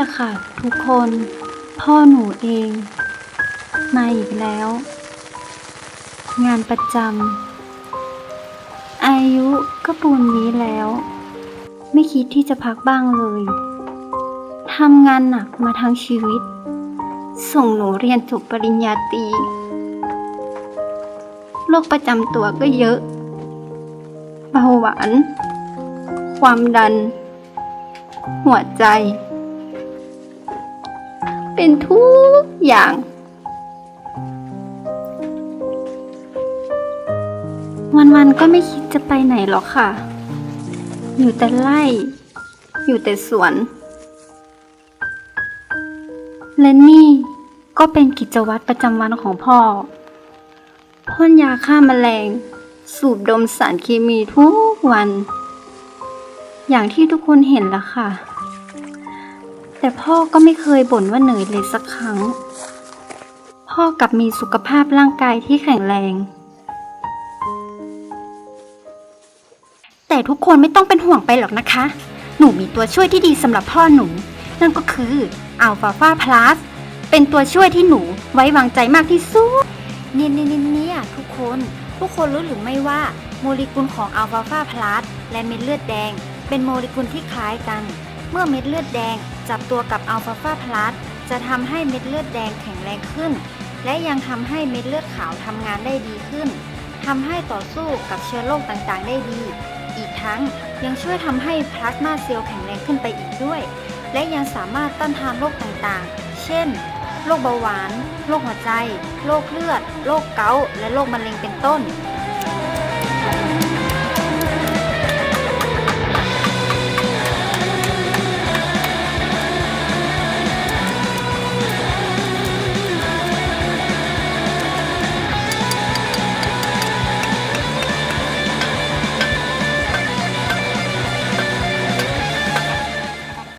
ละค่ะทุกคน พ่อหนูเอง มาอีกแล้ว งานประจำอายุก็ปูนนี้แล้ว ไม่คิดที่จะพักบ้างเลยทำงานหนักมาทั้งชีวิต ส่งหนูเรียนจบปริญญาตรีโรคประจำตัวก็เยอะเบาหวาน ความดัน หัวใจ เป็นทุกอย่าง วันๆก็ไม่คิดจะไปไหนหรอกค่ะ อยู่แต่ไร่ อยู่แต่สวน และนี่ก็เป็นกิจวัตรประจำวันของพ่อ พ่นยาฆ่ามาแมลง สูบดมสารเคมีทุกวัน อย่างที่ทุกคนเห็นแล้วค่ะ แต่พ่อก็ไม่เคยบ่นว่าเหนื่อยเลยสักครั้ง พ่อกลับมีสุขภาพร่างกายที่แข็งแรง แต่ทุกคนไม่ต้องเป็นห่วงไปหรอกนะคะ หนูมีตัวช่วยที่ดีสำหรับพ่อหนู นั่นก็คืออัลฟาฟาพลัสเป็นตัวช่วยที่หนูไว้วางใจมากที่สุดเนี่ยเนี่ยเนี่ยเนี่ยทุกคนทุกคนรู้หรือไม่ว่าโมเลกุลของอัลฟาฟาพลัสและเม็ดเลือดแดง เป็นโมเลกุลที่คล้ายกัน เมื่อเม็ดเลือดแดง จับตัวกับอัลฟาฟาพลัสจะทำให้เม็ดเลือดแดงแข็งแรงขึ้น และยังทำให้เม็ดเลือดขาวทำงานได้ดีขึ้นทำให้ต่อสู้กับเชื้อโรคต่างๆ ได้ดี อีกทั้งยังช่วยทำให้พลาสมาเซลล์แข็งแรงขึ้นไปอีกด้วย และยังสามารถต้านทานโรคต่างๆ เช่น โรคเบาหวาน โรคหัวใจ โรคเลือด โรคเกาต์และโรคมะเร็งเป็นต้น